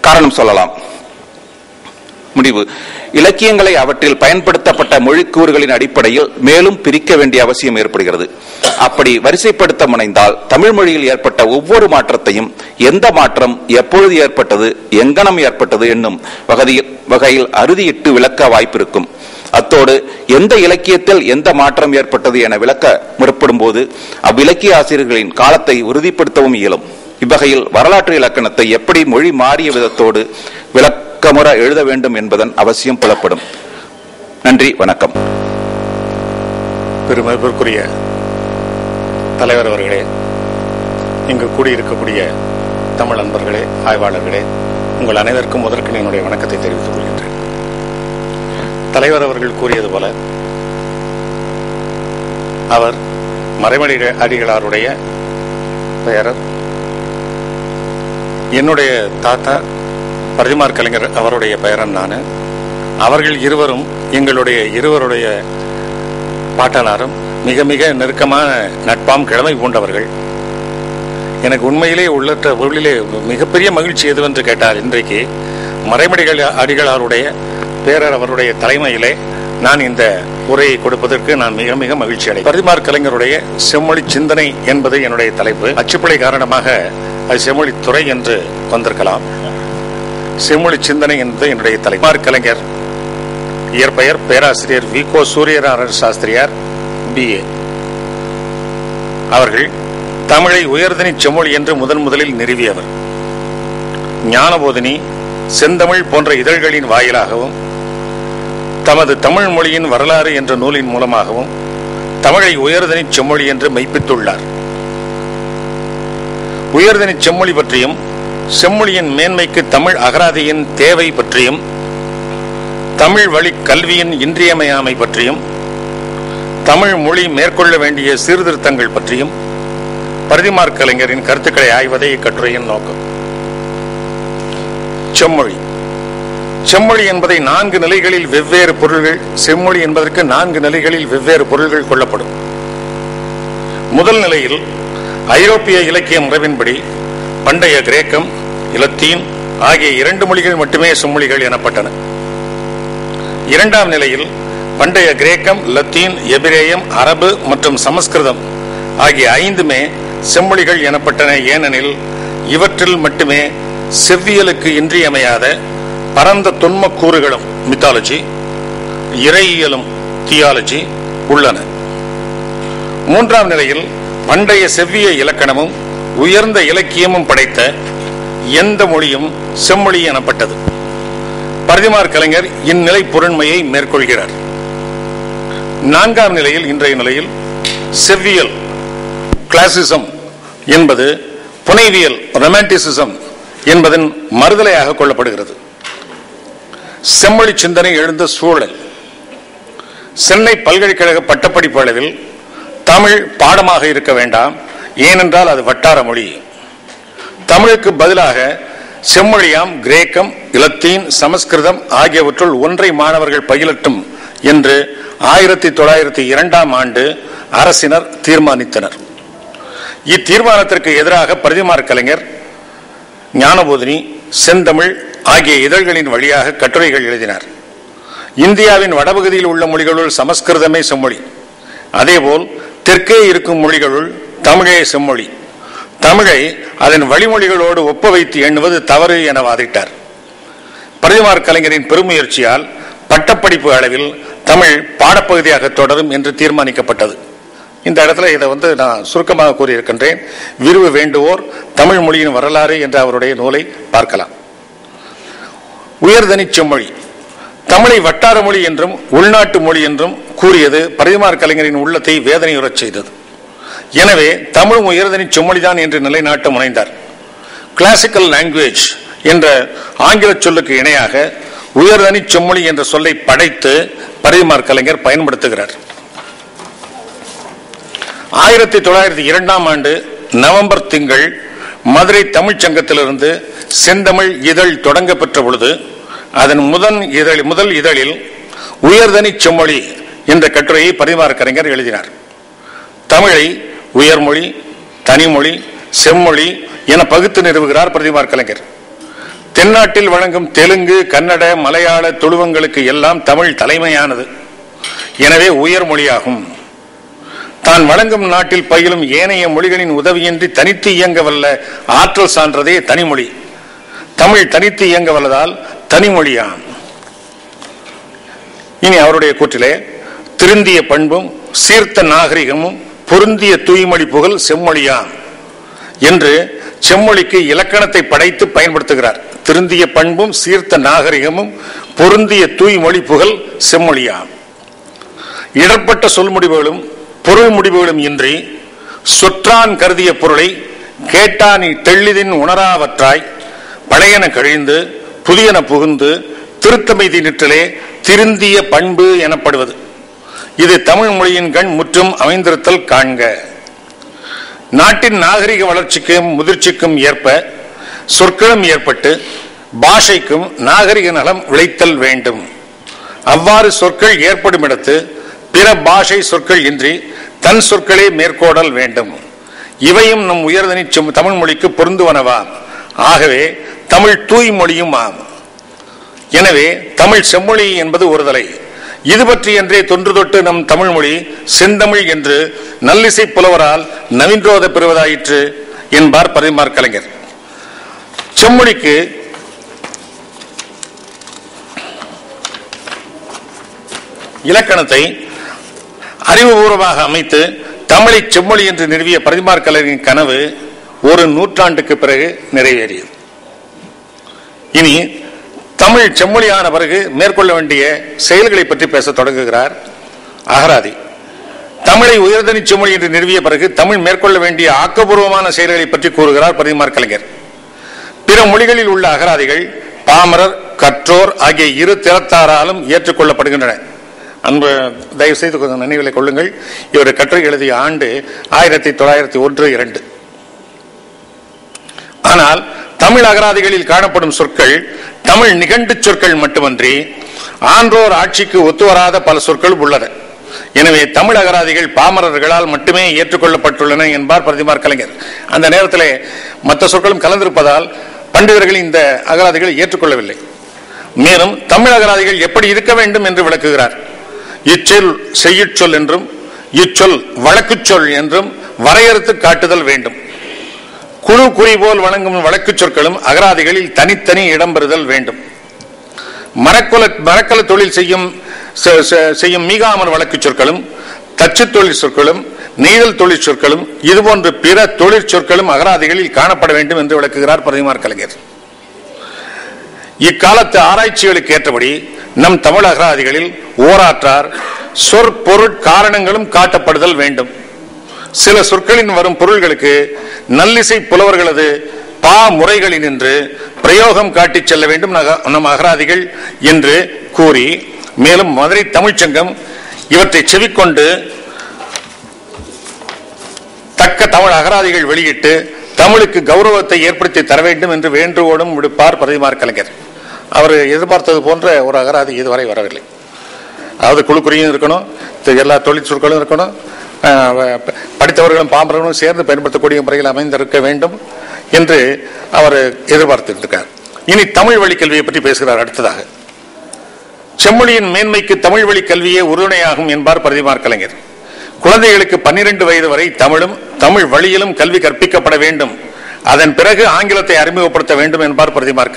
காரணம் சொல்லலாம். முடிவு. இலக்கியங்களை அவற்றில் பயன்படுத்தப்பட்ட மொழிக்கூறுகளின் அடிப்படையில் மேலும் பிரிக்க வேண்டிய அவசியம் ஏற்படுகிறது. அப்படி வரிசைப்படுத்த முனைந்தால் தமிழ் மொழியில் ஏற்பட்ட ஒவ்வொரு மாற்றத்தையும் எந்த மாற்றம் எப்பொழுது ஏற்பட்டது எங்கனம் ஏற்பட்டது என்னும் வகையில் வகையில் அறுதியிட்டு விளக்க வாய்ப்பிருக்கும். அத்தோடு எந்த இலக்கியத்தில் எந்த மாற்றம் ஏற்பட்டது என விளக்க முற்படும் போது அவ்விலக்கிய ஆசிரியர்களின் காலத்தை உறுதிப்படுத்தவும் இயலும். இவ்வகையில் வரலாற்று இலக்கணத்தை எப்படி மொழி மாறிய விதத்தோடு விளக்கமுற எழுத வேண்டும் என்பதன் அவசியம் புலப்படும். நன்றி வணக்கம். பெருமதிப்பிற்குரிய தலைவர் அவர்களே இங்கு கூடியிருக்கக்கூடிய தமிழ் அன்பர்களே ஆய்வாளர்களே உங்கள் அனைவருக்கும் முதற்கு என்னுடைய வணக்கத்தை தெரிவித்துக் கொள்கின்றேன். தலைவர் அவர்கள் கூறியது போல அவர் மறைமலை அடிகளாருடைய பெயரர் என்னுடைய தாத்தா பரிமார் கலைஞர் அவருடைய பெயரன் நான். அவர்கள் இருவரும் எங்களுடைய இருவருடைய பாட்டனாரும் மிக மிக நெருக்கமான நட்பாம் கிழமை பூண்டவர்கள். எனக்கு உண்மையிலே உள்ளற்ற பொருளிலே மிகப்பெரிய மகிழ்ச்சி எதுவென்று கேட்டார் இன்றைக்கு மறைமடிகள் அடிகளாருடைய பேரர் அவருடைய தலைமையிலே நான் இந்த உரையை கொடுப்பதற்கு நான் மிக மிக மகிழ்ச்சி அடை பரிமார் கலைஞருடைய செம்மொழி சிந்தனை என்பது என்னுடைய தலைப்பு. அச்சுப்பிழை காரணமாக அது செம்மொழி துறை என்று வந்திருக்கலாம். செம்மொழி சிந்தனை என்பது என்னுடைய தலைமார் கலைஞர் இயற்பெயர் பேராசிரியர் வி. கோ. சூரியநாராயண சாஸ்திரியார் பிஏ அவர்கள் தமிழை உயர்தனி செம்மொழி என்று முதன் முதலில் நிறுவியவர். ஞானபோதினி செந்தமிழ் போன்ற இதழ்களின் வாயிலாகவும் தமது தமிழ் மொழியின் வரலாறு என்ற நூலின் மூலமாகவும் தமிழை உயர்தனி செம்மொழி என்று மெய்ப்பித்துள்ளார். உயர்தனி செம்மொழி பற்றியும் செம்மொழியின் மேன்மைக்கு தமிழ் அகராதியின் தேவை பற்றியும் தமிழ் வழி கல்வியின் இன்றியமையாமை பற்றியும் தமிழ் மொழி மேற்கொள்ள வேண்டிய சீர்திருத்தங்கள் பற்றியும் பரிதிமார் கலைஞரின் கருத்துக்களை ஆய்வதே இக்கட்டுரையின் நோக்கம். செம்மொழி. செம்மொழி என்பதை நான்கு நிலைகளில் வெவ்வேறு பொருள்கள் செம்மொழி என்பதற்கு நான்கு நிலைகளில் வெவ்வேறு பொருள்கள் கொள்ளப்படும். முதல் நிலையில் ஐரோப்பிய இலக்கிய முறைவின்படி பண்டைய கிரேக்கம் இலத்தீன் ஆகிய இரண்டு மொழிகள் மட்டுமே செம்மொழிகள் எனப்பட்டன. இரண்டாம் நிலையில் பண்டைய கிரேக்கம் லத்தீன் எபிரேயம் அரபு மற்றும் சமஸ்கிருதம் ஆகிய ஐந்துமே செம்மொழிகள் எனப்பட்டன. ஏனெனில் இவற்றில் மட்டுமே செவ்வியலுக்கு இன்றியமையாத பரந்த தொன்ம கூறுகளும் மித்தாலஜி இறையியலும் தியாலஜி உள்ளன. மூன்றாம் நிலையில் பண்டைய செவ்விய இலக்கணமும் உயர்ந்த இலக்கியமும் படைத்த எந்த மொழியும் செம்மொழி எனப்பட்டது. பரிதிமார் கலைஞர் இந்நிலை பொருண்மையை மேற்கொள்கிறார். நான்காம் நிலையில் இன்றைய நிலையில் செவ்வியல் கிளாசிசம் என்பது புனைவியல் ரொமான்டிசிசம் என்பதன் மறுதலையாக கொள்ளப்படுகிறது. செம்மொழி சிந்தனை எழுந்த சூழல். சென்னை பல்கலைக்கழக பட்டப்படிப்பு அளவில் தமிழ் பாடமாக இருக்க வேண்டாம். ஏனென்றால் அது வட்டார மொழி. தமிழுக்கு பதிலாக செம்மொழியாம் கிரேக்கம் இலத்தீன் சமஸ்கிருதம் ஆகியவற்றுள் ஒன்றை மாணவர்கள் பயிலட்டும் என்று ஆயிரத்தி தொள்ளாயிரத்தி இரண்டாம் ஆண்டு அரசினர் தீர்மானித்தனர். இத்தீர்மானத்திற்கு எதிராக பிரதிமார் கலைஞர் ஞானபோதினி செந்தமிழ் ஆகிய இதழ்களின் வழியாக கட்டுரைகள் எழுதினார். இந்தியாவின் வடபகுதியில் உள்ள மொழிகளுள் சமஸ்கிருதமே செம்மொழி. அதேபோல் தெற்கே இருக்கும் மொழிகளுள் தமிழே செம்மொழி. தமிழை அதன் வழிமொழிகளோடு ஒப்ப வைத்து எண்ணுவது தவறு என வாதிட்டார். பிரதிமார் கலைஞரின் பெருமுயற்சியால் பட்டப்படிப்பு அளவில் தமிழ் பாடப்பகுதியாக தொடரும் என்று தீர்மானிக்கப்பட்டது. இந்த இடத்துல இதை வந்து நான் சுருக்கமாக கூறியிருக்கின்றேன். விரிவு வேண்டுவோர் தமிழ் மொழியின் வரலாறு என்ற அவருடைய நூலை பார்க்கலாம். உயர்தனி செம்மொழி. தமிழை வட்டார மொழி என்றும் உள்நாட்டு மொழி என்றும் கூறியது பரிதிமார் கலைஞரின் உள்ளத்தை வேதனையுறச் செய்தது. எனவே தமிழ் உயர்தனி செம்மொழிதான் என்று நிலைநாட்ட முனைந்தார். கிளாசிக்கல் லாங்குவேஜ் என்ற ஆங்கில சொல்லுக்கு இணையாக உயர்தனி செம்மொழி என்ற சொல்லை படைத்து பரிதிமார் கலைஞர் பயன்படுத்துகிறார். ஆயிரத்தி தொள்ளாயிரத்தி இரண்டாம் ஆண்டு நவம்பர் திங்கள் மதுரை தமிழ்ச் சங்கத்திலிருந்து செந்தமிழ் இதழ் தொடங்க பெற்ற பொழுது அதன் முதன் இதழ் முதல் இதழில் உயர்தனி செம்மொழி இந்த கட்டுரையை பரிமார் கலைஞர் எழுதினார். தமிழை உயர்மொழி தனிமொழி செம்மொழி என பகுத்து நிறுவுகிறார் பிரதிமார் கலைஞர். தென்னாட்டில் வழங்கும் தெலுங்கு கன்னட மலையாள துளுவங்களுக்கு எல்லாம் தமிழ் தலைமையானது. எனவே உயர்மொழியாகும். தான் வழங்கும் நாட்டில் பயிலும் ஏனைய மொழிகளின் உதவியின்றி தனித்து இயங்க வல்ல ஆற்றல் சான்றதே தனிமொழி. தமிழ் தனித்து இயங்க வல்லதால் தனிமொழியாம். இனி அவருடைய கூற்றிலே திருந்திய பண்பும் சீர்த்த நாகரிகமும் பொருந்திய தூய்மொழி புகழ் செம்மொழியாம் என்று செம்மொழிக்கு இலக்கணத்தை படைத்து பயன்படுத்துகிறார். திருந்திய பண்பும் சீர்த்த நாகரிகமும் பொருந்திய தூய்மொழி புகழ் செம்மொழியாம். இடர்பட்ட சொல் முடிவுகளும் பொருள் முடிவுகளும் இன்றி சொற்றான் கருதிய பொருளை கேட்டானி தெள்ளிதின் உணராவற்றாய். பழையன கழிந்து புதியன புகுந்து திருத்தமைதி நிற்றலே திருந்திய பண்பு எனப்படுவது. இது தமிழ் மொழியின் கண் முற்றும் அமைந்திருத்தல் காண்க. நாட்டின் நாகரிக வளர்ச்சிக்கும் முதிர்ச்சிக்கும் ஏற்ப சொற்களும் ஏற்பட்டு பாஷைக்கும் நாகரிக நலம் விளைத்தல் வேண்டும். அவ்வாறு சொற்கள் ஏற்படும் இடத்து பிற பாஷை சொற்கள் இன்றி தன் சொற்களே மேற்கோடல் வேண்டும். இவையும் நம் உயர்தனி செம்- தமிழ் மொழிக்கு பொருந்துவனவாம் ஆகவே தமிழ் தூய்மொழியும் ஆம். எனவே தமிழ் செம்மொழி என்பது ஒருதலை. இது பற்றி என்றே தொன்று தொட்டு நம் தமிழ் மொழி செந்தமிழ் என்று நல்லிசை புலவரால் நவீன்றோத பெறுவதாயிற்று என்பார் பரிமார் கலைஞர். செம்மொழிக்கு இலக்கணத்தை அறிவுபூர்வமாக அமைத்து தமிழை செம்மொழி என்று நிறுவிய பரிமார் கலைஞரின் கனவு ஒரு நூற்றாண்டுக்கு பிறகு நிறைவேறியது. இனி தமிழ் செம்மொழியான பிறகு மேற்கொள்ள வேண்டிய செயல்களை பற்றி பேச தொடங்குகிறார் அகராதி. தமிழை உயர்தனி செம்மொழி என்று நிறுவிய பிறகு தமிழ் மேற்கொள்ள வேண்டிய ஆக்கப்பூர்வமான செயல்களை பற்றி கூறுகிறார் பரிமார் கலைஞர். பிற மொழிகளில் உள்ள அகராதிகள் பாமரர் கற்றோர் ஆகிய இரு திறத்தாராலும் ஏற்றுக்கொள்ளப்படுகின்றன. அன்பு தயவு செய்து கொஞ்சம் நினைவில் கொள்ளுங்கள். இவர் கட்டுரை எழுதிய ஆண்டு ஆயிரத்தி தொள்ளாயிரத்தி ஒன்று இரண்டு. ஆனால் தமிழ் அகராதிகளில் காணப்படும் சொற்கள் தமிழ் நிகண்டு சொற்கள் மட்டுமன்றி ஆன்றோர் ஆட்சிக்கு ஒத்துவராத பல சொற்கள் உள்ளன. எனவே தமிழ் அகராதிகள் பாமரர்களால் மட்டுமே ஏற்றுக்கொள்ளப்பட்டுள்ளன என்பார் பிரதிமார் கலைஞர். அந்த நேரத்தில் மற்ற சொற்களும் கலந்திருப்பதால் பண்டிதர்கள் இந்த அகராதிகளை ஏற்றுக்கொள்ளவில்லை. மேலும் தமிழ் அகராதிகள் எப்படி இருக்க வேண்டும் என்று விளக்குகிறார். இச்சொல் செய்யுச்சொல் என்றும் இச்சொல் வழக்குச் சொல் என்றும் வரையறுத்து காட்டுதல் வேண்டும். குழு குறி போல் வழங்கும் வழக்குச் சொற்களும் அகராதிகளில் தனித்தனி இடம்பெறுதல் வேண்டும். மரக்குல மரக்கல தொழில் செய்யும் செ- செய்யும் மீகாமர் வழக்கு சொற்களும் தச்சு தொழில் சொற்களும் நெய்தல் தொழில் சொற்களும் இதுபோன்ற பிற தொழிற் சொற்களும் அகராதிகளில் காணப்பட வேண்டும் என்று விளக்குகிறார் பிரதிமார் கலைஞர். இக்காலத்து ஆராய்ச்சிகளுக்கு ஏற்றபடி நம் தமிழ் அகராதிகளில் ஓராற்றார் சொற்பொருட் காரணங்களும் காட்டப்படுதல் வேண்டும். சில சொற்களின் வரும் பொருள்களுக்கு நல்லிசை புலவர்களது பா முறைகளினின்று பிரயோகம் காட்டி செல்ல வேண்டும் நம் அகராதிகள் என்று கூறி மேலும் மதுரை தமிழ்ச்சங்கம் இவற்றை செவிக்கொண்டு தக்க தமிழ் அகராதிகள் வெளியிட்டு தமிழுக்கு கௌரவத்தை ஏற்படுத்தி தர வேண்டும் என்று வேண்டுகோடும் விடுப்பார் பிரதிமார் கலைஞர். அவர் எதிர்பார்த்தது போன்ற ஒரு அகராதி இதுவரை வரவில்லை. அதாவது குழுக்குறியும் இருக்கணும் எல்லா தொழிற்சொற்களும் இருக்கணும் படித்தவர்களும் பாம்பர்களும் சேர்ந்து பயன்படுத்தக்கூடிய முறையில் அமைந்திருக்க வேண்டும் என்று அவர் எதிர்பார்த்திருக்கார் இனி தமிழ் வழி கல்வியை பற்றி பேசுகிறார் அடுத்ததாக. செம்மொழியின் மேன்மைக்கு தமிழ் வழி கல்வியே உறுதுணையாகும் என்பார் பிரதிமார் கலைஞர். குழந்தைகளுக்கு பன்னிரண்டு வயது வரை தமிழும் தமிழ் வழியிலும் கல்வி கற்பிக்கப்பட வேண்டும். அதன் பிறகு ஆங்கிலத்தை அறிமுகப்படுத்த வேண்டும் என்பார் பிரதிமார்